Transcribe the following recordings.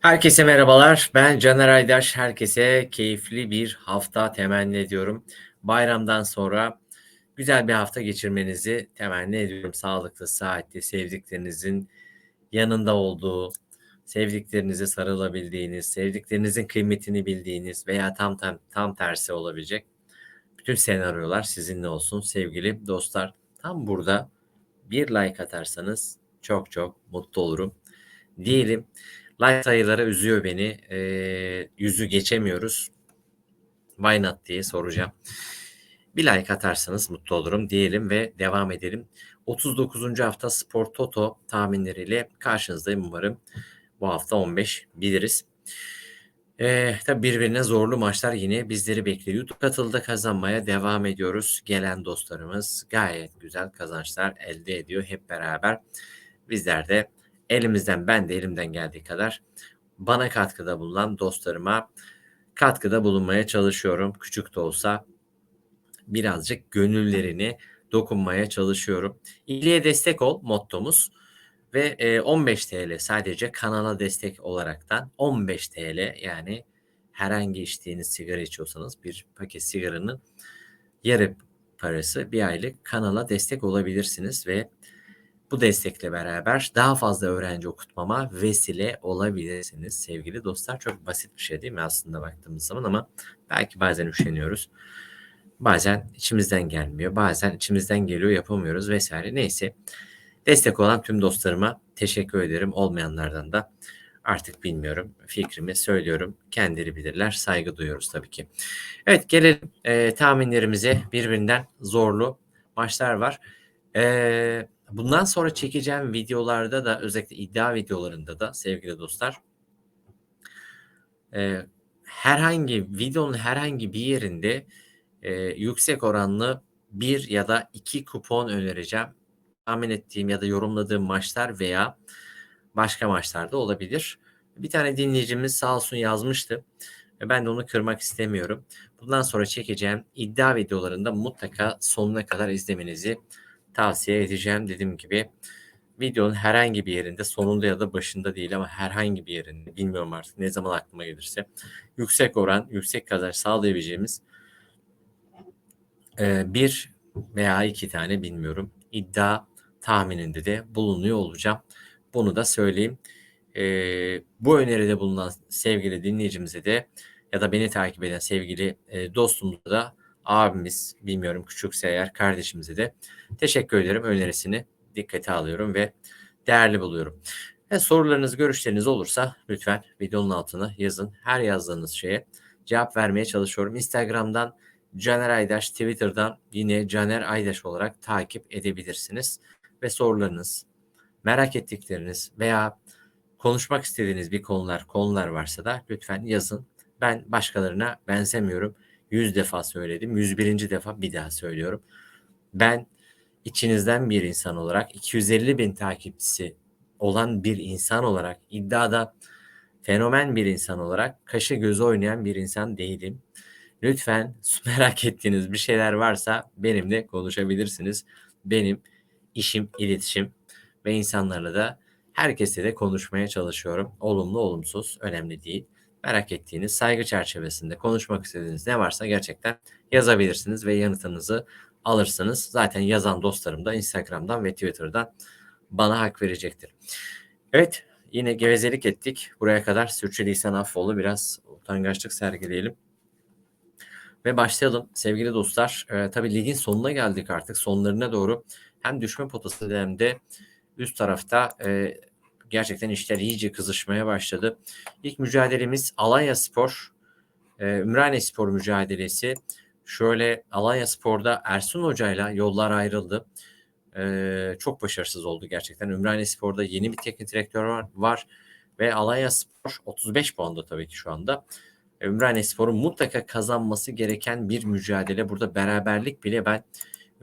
Herkese merhabalar. Ben Caner Aydaş. Herkese keyifli bir hafta temenni ediyorum. Bayramdan sonra güzel bir hafta geçirmenizi temenni ediyorum. Sağlıklı, saatli, sevdiklerinizin yanında olduğu, sevdiklerinize sarılabildiğiniz, sevdiklerinizin kıymetini bildiğiniz veya tam tam tam tersi olabilecek bütün senaryolar sizinle olsun sevgili dostlar. Tam burada bir like atarsanız çok çok mutlu olurum. Diyelim like sayıları üzüyor beni. E, yüzü geçemiyoruz. Why not diye soracağım. Bir like atarsanız mutlu olurum diyelim ve devam edelim. 39. hafta Spor Toto tahminleriyle karşınızdayım umarım. Bu hafta 15 biliriz. Ee, tabii birbirine zorlu maçlar yine bizleri bekliyor. YouTube katılda kazanmaya devam ediyoruz. Gelen dostlarımız gayet güzel kazançlar elde ediyor hep beraber. Bizler de elimizden ben de elimden geldiği kadar bana katkıda bulunan dostlarıma katkıda bulunmaya çalışıyorum. Küçük de olsa birazcık gönüllerini dokunmaya çalışıyorum. İyiliğe destek ol mottomuz ve 15 TL sadece kanala destek olaraktan 15 TL yani herhangi içtiğiniz sigara içiyorsanız bir paket sigaranın yarı parası bir aylık kanala destek olabilirsiniz ve bu destekle beraber daha fazla öğrenci okutmama vesile olabilirsiniz sevgili dostlar. Çok basit bir şey değil mi aslında baktığımız zaman ama belki bazen üşeniyoruz. Bazen içimizden gelmiyor. Bazen içimizden geliyor yapamıyoruz vesaire. Neyse destek olan tüm dostlarıma teşekkür ederim. Olmayanlardan da artık bilmiyorum. Fikrimi söylüyorum. Kendileri bilirler. Saygı duyuyoruz tabii ki. Evet gelelim e, tahminlerimize. Birbirinden zorlu maçlar var. Eee Bundan sonra çekeceğim videolarda da özellikle iddia videolarında da sevgili dostlar e, herhangi videonun herhangi bir yerinde e, yüksek oranlı bir ya da iki kupon önereceğim. Tahmin ettiğim ya da yorumladığım maçlar veya başka maçlarda olabilir. Bir tane dinleyicimiz sağ olsun yazmıştı. Ben de onu kırmak istemiyorum. Bundan sonra çekeceğim iddia videolarında mutlaka sonuna kadar izlemenizi tavsiye edeceğim. Dediğim gibi videonun herhangi bir yerinde sonunda ya da başında değil ama herhangi bir yerinde bilmiyorum artık ne zaman aklıma gelirse yüksek oran, yüksek kazanç sağlayabileceğimiz e, bir veya iki tane bilmiyorum iddia tahmininde de bulunuyor olacağım. Bunu da söyleyeyim. E, bu öneride bulunan sevgili dinleyicimize de ya da beni takip eden sevgili e, dostumuza da abimiz, bilmiyorum küçükse eğer kardeşimize de teşekkür ederim. Önerisini dikkate alıyorum ve değerli buluyorum. Ve sorularınız, görüşleriniz olursa lütfen videonun altına yazın. Her yazdığınız şeye cevap vermeye çalışıyorum. Instagram'dan Caner Aydaş, Twitter'dan yine Caner Aydaş olarak takip edebilirsiniz. Ve sorularınız, merak ettikleriniz veya konuşmak istediğiniz bir konular, konular varsa da lütfen yazın. Ben başkalarına benzemiyorum. 100 defa söyledim. 101. defa bir daha söylüyorum. Ben içinizden bir insan olarak 250 bin takipçisi olan bir insan olarak iddiada fenomen bir insan olarak kaşı gözü oynayan bir insan değilim. Lütfen merak ettiğiniz bir şeyler varsa benimle konuşabilirsiniz. Benim işim iletişim ve insanlarla da herkese de konuşmaya çalışıyorum. Olumlu olumsuz önemli değil merak ettiğiniz saygı çerçevesinde konuşmak istediğiniz ne varsa gerçekten yazabilirsiniz ve yanıtınızı alırsınız. Zaten yazan dostlarım da Instagram'dan ve Twitter'dan bana hak verecektir. Evet yine gevezelik ettik. Buraya kadar sürçülisan affoğlu biraz utangaçlık sergileyelim. Ve başlayalım sevgili dostlar. Ee, tabii ligin sonuna geldik artık. Sonlarına doğru hem düşme potası hem de üst tarafta e, gerçekten işler iyice kızışmaya başladı. İlk mücadelemiz Alanya Spor, e, Ümraniye Spor mücadelesi. Şöyle Alanya Spor'da Ersun Hoca'yla yollar ayrıldı. E, çok başarısız oldu gerçekten. Ümraniye Spor'da yeni bir teknik direktör var, var ve Alanya Spor 35 puanda tabii ki şu anda. E, Ümraniye Spor'un mutlaka kazanması gereken bir mücadele. Burada beraberlik bile ben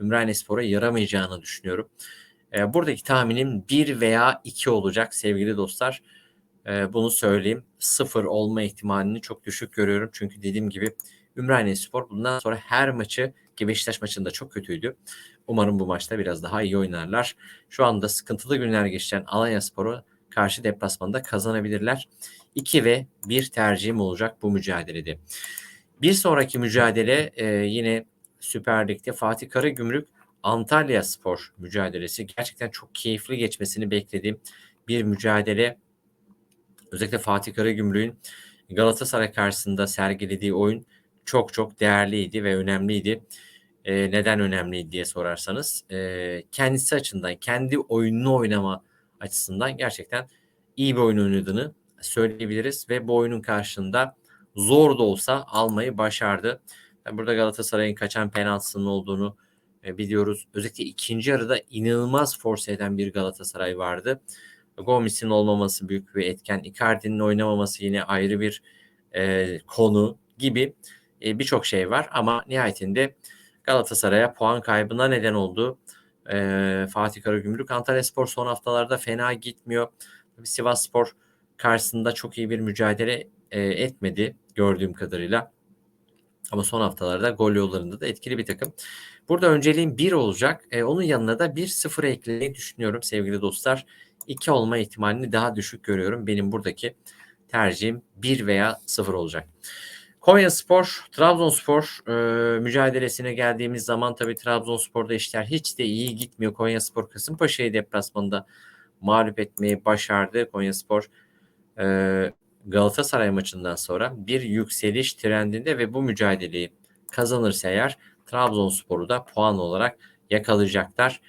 Ümraniye Spor'a yaramayacağını düşünüyorum. E, buradaki tahminim 1 veya 2 olacak sevgili dostlar. E, bunu söyleyeyim. 0 olma ihtimalini çok düşük görüyorum. Çünkü dediğim gibi Ümraniye Spor bundan sonra her maçı ki Beşiktaş maçında çok kötüydü. Umarım bu maçta biraz daha iyi oynarlar. Şu anda sıkıntılı günler geçen Alanya Spor'u karşı deplasmanda kazanabilirler. 2 ve 1 tercihim olacak bu mücadelede. Bir sonraki mücadele e, yine Süper Lig'de Fatih Karagümrük Antalya Spor mücadelesi. Gerçekten çok keyifli geçmesini beklediğim bir mücadele. Özellikle Fatih Karagümrük'ün Galatasaray karşısında sergilediği oyun çok çok değerliydi ve önemliydi. E, neden önemliydi diye sorarsanız e, kendisi açısından, kendi oyununu oynama açısından gerçekten iyi bir oyun oynadığını söyleyebiliriz ve bu oyunun karşılığında zor da olsa almayı başardı. Yani burada Galatasaray'ın kaçan penaltısının olduğunu biliyoruz. Özellikle ikinci yarıda inanılmaz force eden bir Galatasaray vardı. Gomis'in olmaması büyük bir etken. Icardi'nin oynamaması yine ayrı bir e, konu gibi e, birçok şey var. Ama nihayetinde Galatasaray'a puan kaybına neden oldu. E, Fatih Karagümrük. Antalya Spor son haftalarda fena gitmiyor. Sivas Spor karşısında çok iyi bir mücadele e, etmedi gördüğüm kadarıyla. Ama son haftalarda gol yollarında da etkili bir takım. Burada önceliğim 1 olacak. E, onun yanına da 1-0 eklemeyi düşünüyorum sevgili dostlar. 2 olma ihtimalini daha düşük görüyorum. Benim buradaki tercihim 1 veya 0 olacak. Konya Spor, Trabzonspor e, mücadelesine geldiğimiz zaman tabii Trabzonspor'da işler hiç de iyi gitmiyor. Konya Spor Kasımpaşa'yı deplasmanda mağlup etmeyi başardı. Konya Spor e, Galatasaray maçından sonra bir yükseliş trendinde ve bu mücadeleyi kazanırsa eğer Trabzonspor'u da puan olarak yakalayacaklar.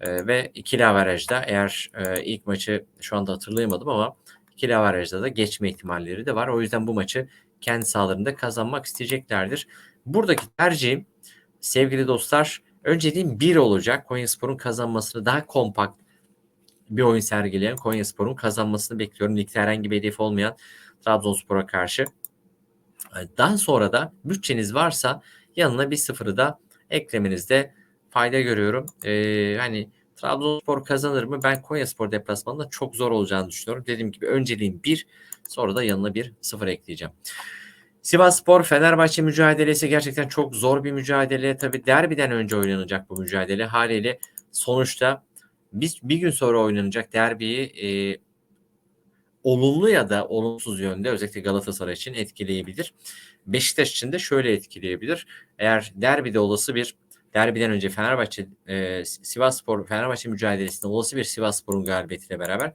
E, ve ikili averajda eğer e, ilk maçı şu anda hatırlayamadım ama ikili averajda da geçme ihtimalleri de var. O yüzden bu maçı kendi sahalarında kazanmak isteyeceklerdir. Buradaki tercihim sevgili dostlar önceliğim bir olacak. Konyaspor'un kazanmasını daha kompakt bir oyun sergileyen Konyaspor'un kazanmasını bekliyorum. Ligde herhangi bir hedef olmayan Trabzonspor'a karşı. Daha sonra da bütçeniz varsa yanına bir sıfırı da eklemenizde fayda görüyorum. Ee, hani Trabzonspor kazanır mı? Ben Konyaspor deplasmanında çok zor olacağını düşünüyorum. Dediğim gibi önceliğim bir, sonra da yanına bir sıfır ekleyeceğim. Sivas Spor Fenerbahçe mücadelesi gerçekten çok zor bir mücadele. Tabi derbiden önce oynanacak bu mücadele. Haliyle sonuçta biz bir gün sonra oynanacak derbiyi e, olumlu ya da olumsuz yönde özellikle Galatasaray için etkileyebilir. Beşiktaş için de şöyle etkileyebilir. Eğer derbide olası bir derbiden önce Fenerbahçe e, Sivas Spor Fenerbahçe mücadelesinde olası bir Sivas Spor'un galibiyetiyle beraber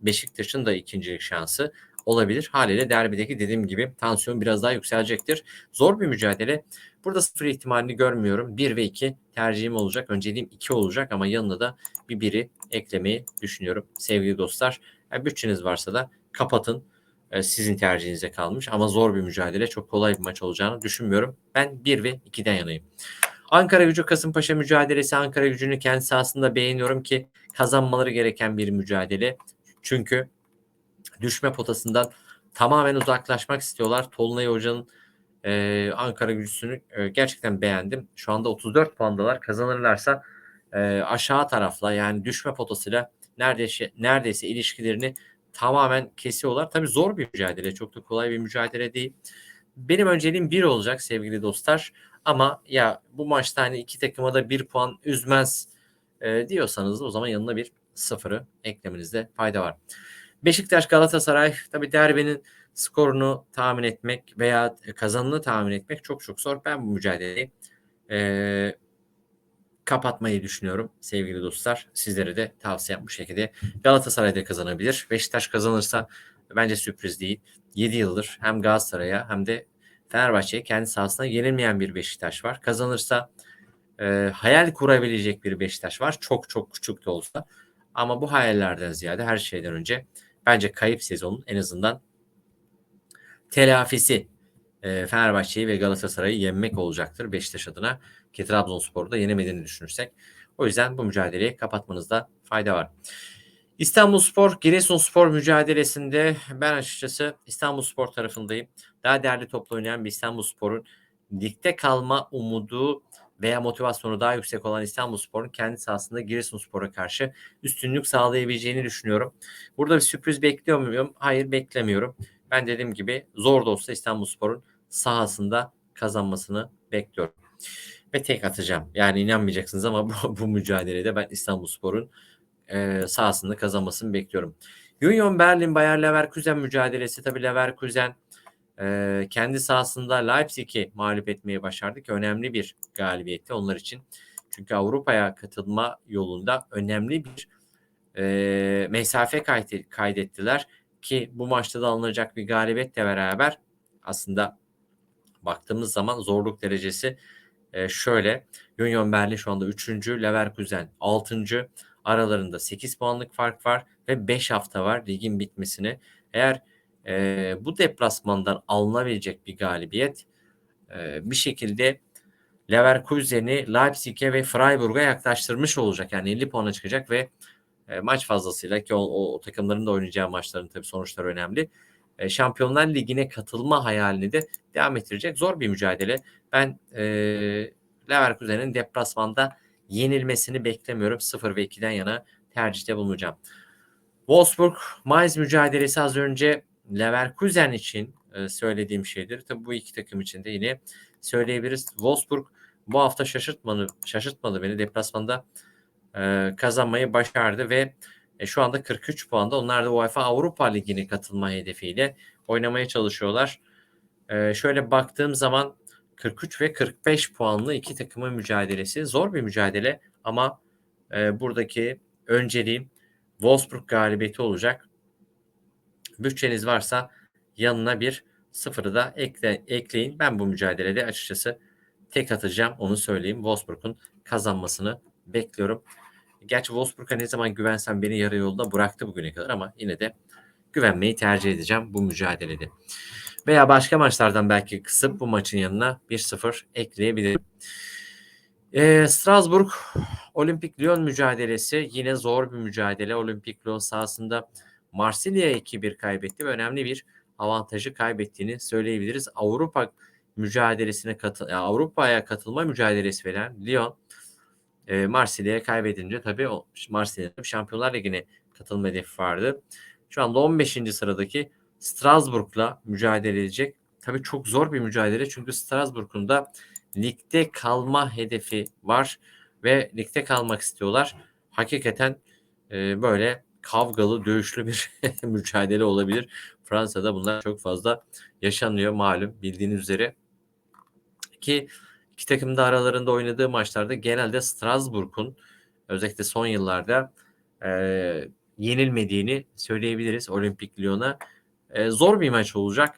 Beşiktaş'ın da ikincilik şansı olabilir. Haliyle derbideki dediğim gibi tansiyon biraz daha yükselecektir. Zor bir mücadele. Burada sıfır ihtimalini görmüyorum. 1 ve 2 tercihim olacak. Önceliğim 2 olacak ama yanına da bir biri eklemeyi düşünüyorum. Sevgili dostlar yani bütçeniz varsa da kapatın. Sizin tercihinize kalmış ama zor bir mücadele. Çok kolay bir maç olacağını düşünmüyorum. Ben 1 ve 2'den yanayım. Ankara gücü Kasımpaşa mücadelesi Ankara gücünü kendi sahasında beğeniyorum ki kazanmaları gereken bir mücadele. Çünkü düşme potasından tamamen uzaklaşmak istiyorlar. Tolunay Hoca'nın e, Ankara gücüsünü e, gerçekten beğendim. Şu anda 34 puandalar. Kazanırlarsa e, aşağı tarafla yani düşme potasıyla neredeyse neredeyse ilişkilerini tamamen kesiyorlar. Tabii zor bir mücadele. Çok da kolay bir mücadele değil. Benim önceliğim bir olacak sevgili dostlar. Ama ya bu maçta hani iki takıma da bir puan üzmez e, diyorsanız da o zaman yanına bir sıfırı eklemenizde fayda var. Beşiktaş Galatasaray tabi derbinin skorunu tahmin etmek veya kazanını tahmin etmek çok çok zor. Ben bu mücadeleyi e, kapatmayı düşünüyorum sevgili dostlar. Sizlere de tavsiyem bu şekilde. Galatasaray da kazanabilir. Beşiktaş kazanırsa bence sürpriz değil. 7 yıldır hem Galatasaray'a hem de Fenerbahçe'ye kendi sahasında yenilmeyen bir Beşiktaş var. Kazanırsa e, hayal kurabilecek bir Beşiktaş var. Çok çok küçük de olsa. Ama bu hayallerden ziyade her şeyden önce bence kayıp sezonun en azından telafisi e, Fenerbahçe'yi ve Galatasaray'ı yenmek olacaktır Beşiktaş adına. Ki Trabzonspor'u da yenemediğini düşünürsek. O yüzden bu mücadeleyi kapatmanızda fayda var. İstanbul Spor, Giresun Spor mücadelesinde ben açıkçası İstanbul Spor tarafındayım. Daha değerli topla oynayan bir İstanbul Spor'un ligde kalma umudu veya motivasyonu daha yüksek olan İstanbul Spor'un kendi sahasında Giresun Spor'a karşı üstünlük sağlayabileceğini düşünüyorum. Burada bir sürpriz bekliyor muyum? Hayır beklemiyorum. Ben dediğim gibi zor da olsa İstanbul Spor'un sahasında kazanmasını bekliyorum. Ve tek atacağım. Yani inanmayacaksınız ama bu, bu mücadelede ben İstanbul Spor'un e, sahasında kazanmasını bekliyorum. Union Berlin Bayer Leverkusen mücadelesi tabii Leverkusen kendi sahasında Leipzig'i mağlup etmeyi başardı ki önemli bir galibiyetti onlar için. Çünkü Avrupa'ya katılma yolunda önemli bir e, mesafe kaydettiler ki bu maçta da alınacak bir galibiyetle beraber aslında baktığımız zaman zorluk derecesi e, şöyle. Union Berlin şu anda 3. Leverkusen 6. Aralarında 8 puanlık fark var ve 5 hafta var ligin bitmesine. Eğer e, bu deplasmandan alınabilecek bir galibiyet e, bir şekilde Leverkusen'i Leipzig'e ve Freiburg'a yaklaştırmış olacak. Yani 50 puana çıkacak ve e, maç fazlasıyla ki o, o, takımların da oynayacağı maçların tabii sonuçları önemli. E, Şampiyonlar Ligi'ne katılma hayalini de devam ettirecek. Zor bir mücadele. Ben e, Leverkusen'in deplasmanda yenilmesini beklemiyorum. 0 ve 2'den yana tercihte bulunacağım. Wolfsburg Mainz mücadelesi az önce Leverkusen için e, söylediğim şeydir. Tabii bu iki takım için de yine söyleyebiliriz. Wolfsburg bu hafta şaşırtmadı, şaşırtmadı beni. Deplasmanda e, kazanmayı başardı ve e, şu anda 43 puanda. Onlar da UEFA Avrupa Ligi'ne katılma hedefiyle oynamaya çalışıyorlar. Şöyle baktığım zaman 43 ve 45 puanlı iki takımın mücadelesi. Zor bir mücadele ama buradaki önceliğim Wolfsburg galibiyeti olacak. Bütçeniz varsa yanına bir sıfırı da ekle, ekleyin. Ben bu mücadelede açıkçası tek atacağım onu söyleyeyim. Wolfsburg'un kazanmasını bekliyorum. Gerçi Wolfsburg'a ne zaman güvensem beni yarı yolda bıraktı bugüne kadar ama yine de güvenmeyi tercih edeceğim bu mücadelede. Veya başka maçlardan belki kısıp bu maçın yanına 1-0 ekleyebilirim. Ee, Strasbourg Olimpik Lyon mücadelesi yine zor bir mücadele. Olimpik Lyon sahasında Marsilya'ya 2-1 kaybetti ve önemli bir avantajı kaybettiğini söyleyebiliriz. Avrupa mücadelesine katıl Avrupa'ya katılma mücadelesi veren Lyon e, Marsilya'ya kaybedince tabii Marsilya'nın Şampiyonlar Ligi'ne katılma hedefi vardı. Şu anda 15. sıradaki Strasbourg'la mücadele edecek. Tabii çok zor bir mücadele çünkü Strasbourg'un da ligde kalma hedefi var ve ligde kalmak istiyorlar. Hakikaten e, böyle kavgalı, dövüşlü bir mücadele olabilir. Fransa'da bunlar çok fazla yaşanıyor malum bildiğiniz üzere. Ki iki takım da aralarında oynadığı maçlarda genelde Strasbourg'un özellikle son yıllarda e, yenilmediğini söyleyebiliriz Olimpik Lyon'a. E, zor bir maç olacak.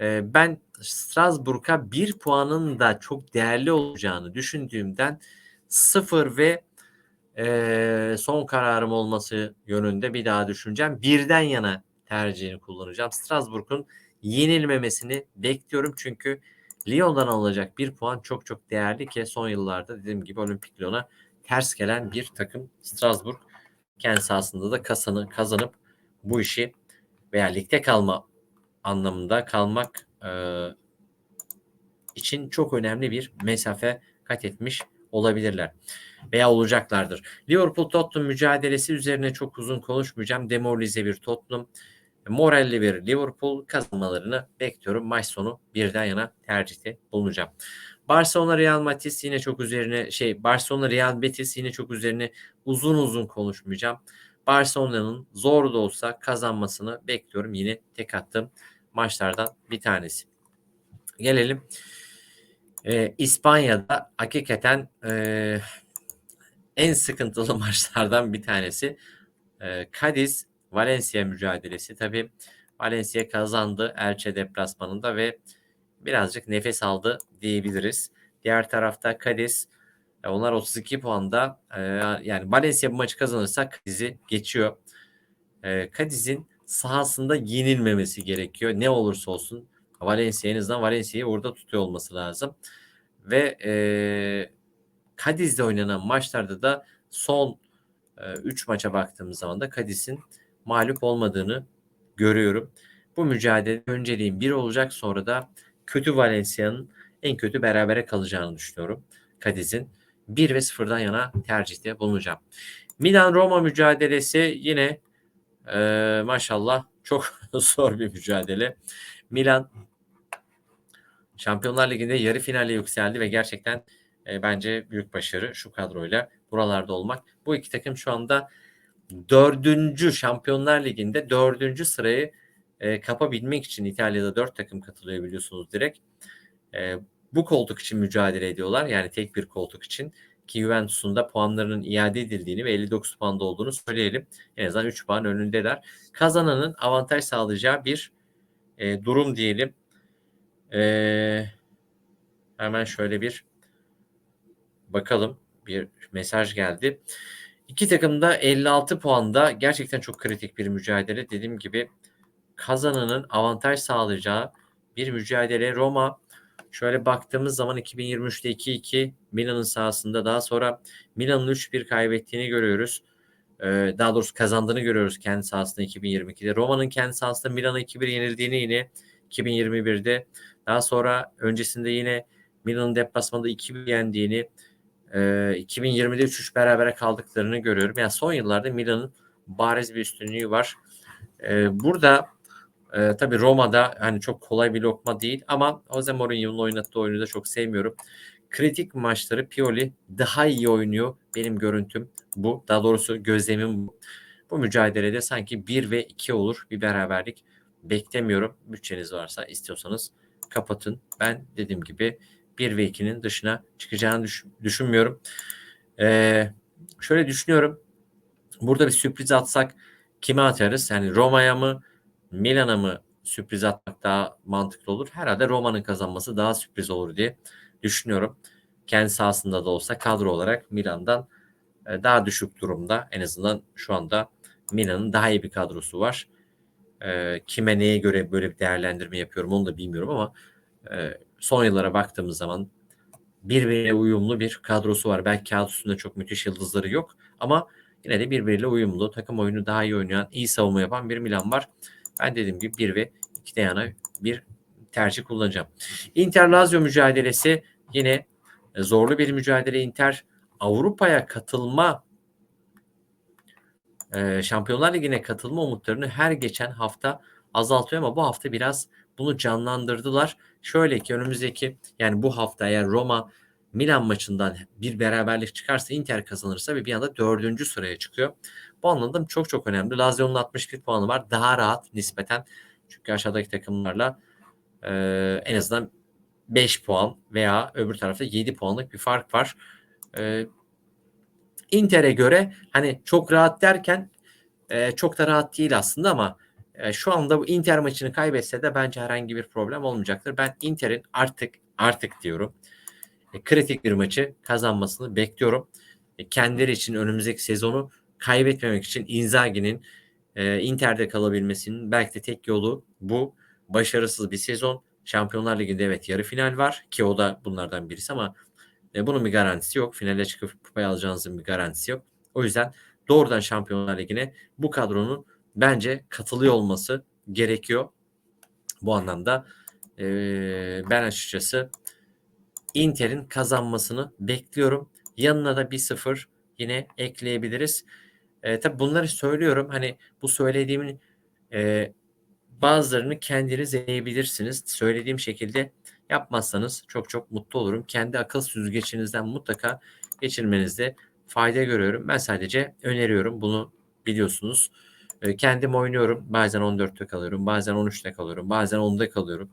E, ben Strasbourg'a bir puanın da çok değerli olacağını düşündüğümden sıfır ve e, son kararım olması yönünde bir daha düşüneceğim. Birden yana tercihini kullanacağım. Strasbourg'un yenilmemesini bekliyorum çünkü Lyon'dan alınacak bir puan çok çok değerli ki son yıllarda dediğim gibi Olimpik Lyon'a ters gelen bir takım Strasbourg kendi sahasında da kazanı, kazanıp bu işi veya ligde kalma anlamında kalmak e, için çok önemli bir mesafe kat etmiş olabilirler veya olacaklardır. Liverpool Tottenham mücadelesi üzerine çok uzun konuşmayacağım. Demoralize bir Tottenham, moralli bir Liverpool kazanmalarını bekliyorum. Maç sonu birden yana tercihte bulunacağım. Barcelona Real Betis yine çok üzerine şey Barcelona Real Betis yine çok üzerine uzun uzun konuşmayacağım. Barcelona'nın zor da olsa kazanmasını bekliyorum. Yine tek attığım maçlardan bir tanesi. Gelelim e, İspanya'da hakikaten e, en sıkıntılı maçlardan bir tanesi e, Cadiz Valencia mücadelesi. Tabi Valencia kazandı Elche deplasmanında ve birazcık nefes aldı diyebiliriz. Diğer tarafta Cadiz e, onlar 32 puanda e, yani Valencia bu maçı kazanırsa Cadiz'i geçiyor. E, Cadiz'in sahasında yenilmemesi gerekiyor. Ne olursa olsun Valencia en azından Valencia'yı orada tutuyor olması lazım. Ve e, Cadiz'de oynanan maçlarda da son 3 e, maça baktığımız zaman da Cadiz'in mağlup olmadığını görüyorum. Bu mücadele önceliğin bir olacak sonra da kötü Valencia'nın en kötü berabere kalacağını düşünüyorum. Cadiz'in 1 ve 0'dan yana tercihte bulunacağım. Milan-Roma mücadelesi yine e, maşallah çok zor bir mücadele. Milan Şampiyonlar Ligi'nde yarı finale yükseldi ve gerçekten e, bence büyük başarı şu kadroyla buralarda olmak. Bu iki takım şu anda dördüncü Şampiyonlar Ligi'nde dördüncü sırayı e, kapabilmek için İtalya'da dört takım katılıyor biliyorsunuz direkt. E, bu koltuk için mücadele ediyorlar. Yani tek bir koltuk için. Ki Juventus'un da puanlarının iade edildiğini ve 59 puanda olduğunu söyleyelim. En azından 3 puan önündeler. Kazananın avantaj sağlayacağı bir e, durum diyelim. E, hemen şöyle bir bakalım. Bir mesaj geldi. İki takım da 56 puanda gerçekten çok kritik bir mücadele. Dediğim gibi kazananın avantaj sağlayacağı bir mücadele. Roma şöyle baktığımız zaman 2023'te 2-2 Milan'ın sahasında daha sonra Milan'ın 3-1 kaybettiğini görüyoruz. Ee, daha doğrusu kazandığını görüyoruz kendi sahasında 2022'de. Roma'nın kendi sahasında Milan'a 2-1 yenildiğini yine 2021'de. Daha sonra öncesinde yine Milan'ın deplasmanda 2-1 yendiğini, 2020'de 3-3 berabere kaldıklarını görüyorum. Yani son yıllarda Milan'ın bariz bir üstünlüğü var. burada e, tabii Roma'da hani çok kolay bir lokma değil ama Jose Mourinho'nun oynattığı oyunu da çok sevmiyorum. Kritik maçları Pioli daha iyi oynuyor. Benim görüntüm bu. Daha doğrusu gözlemim bu. Bu mücadelede sanki 1 ve 2 olur bir beraberlik beklemiyorum. Bütçeniz varsa istiyorsanız kapatın. Ben dediğim gibi 1 ve 2'nin dışına çıkacağını düş- düşünmüyorum. Ee, şöyle düşünüyorum. Burada bir sürpriz atsak kime atarız? Yani Roma'ya mı Milan'a mı sürpriz atmak daha mantıklı olur? Herhalde Roma'nın kazanması daha sürpriz olur diye düşünüyorum. Kendi sahasında da olsa kadro olarak Milan'dan e, daha düşük durumda. En azından şu anda Milan'ın daha iyi bir kadrosu var. E, kime neye göre böyle bir değerlendirme yapıyorum onu da bilmiyorum ama e, son yıllara baktığımız zaman birbirine uyumlu bir kadrosu var. Belki kağıt üstünde çok müthiş yıldızları yok ama yine de birbiriyle uyumlu, takım oyunu daha iyi oynayan, iyi savunma yapan bir Milan var. Ben dediğim gibi 1 ve 2'de yana bir tercih kullanacağım. Inter Lazio mücadelesi yine zorlu bir mücadele. Inter Avrupa'ya katılma Şampiyonlar Ligi'ne katılma umutlarını her geçen hafta azaltıyor ama bu hafta biraz bunu canlandırdılar. Şöyle ki önümüzdeki yani bu hafta eğer Roma Milan maçından bir beraberlik çıkarsa Inter kazanırsa ve bir anda dördüncü sıraya çıkıyor. Bu anlamda çok çok önemli. Lazio'nun 61 puanı var. Daha rahat nispeten. Çünkü aşağıdaki takımlarla e, en azından 5 puan veya öbür tarafta 7 puanlık bir fark var. E, Inter'e göre hani çok rahat derken e, çok da rahat değil aslında ama e, şu anda bu Inter maçını kaybetse de bence herhangi bir problem olmayacaktır. Ben Inter'in artık artık diyorum e, kritik bir maçı kazanmasını bekliyorum. E, kendileri için önümüzdeki sezonu kaybetmemek için Inzaghi'nin e, Inter'de kalabilmesinin belki de tek yolu bu. Başarısız bir sezon. Şampiyonlar Ligi'nde evet yarı final var ki o da bunlardan birisi ama bunun bir garantisi yok. Finale çıkıp kupayı alacağınızın bir garantisi yok. O yüzden doğrudan Şampiyonlar Ligi'ne bu kadronun bence katılıyor olması gerekiyor. Bu anlamda e, ben açıkçası Inter'in kazanmasını bekliyorum. Yanına da 1-0 yine ekleyebiliriz. E, tabii bunları söylüyorum. Hani bu söylediğimin e, bazılarını kendiniz deneyebilirsiniz. Söylediğim şekilde yapmazsanız çok çok mutlu olurum. Kendi akıl süzgeçinizden mutlaka geçirmenizde fayda görüyorum. Ben sadece öneriyorum. Bunu biliyorsunuz. E, kendim oynuyorum. Bazen 14'te kalıyorum. Bazen 13'te kalıyorum. Bazen 10'da kalıyorum.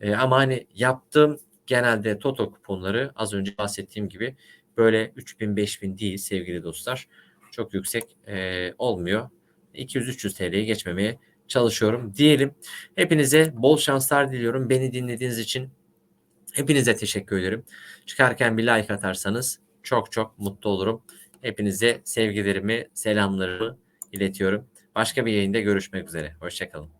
E, ama hani yaptığım genelde Toto kuponları az önce bahsettiğim gibi böyle 3000 5000 değil sevgili dostlar. Çok yüksek e, olmuyor. 200-300 TL'ye geçmemeye çalışıyorum diyelim. Hepinize bol şanslar diliyorum. Beni dinlediğiniz için hepinize teşekkür ederim. Çıkarken bir like atarsanız çok çok mutlu olurum. Hepinize sevgilerimi, selamlarımı iletiyorum. Başka bir yayında görüşmek üzere. Hoşçakalın.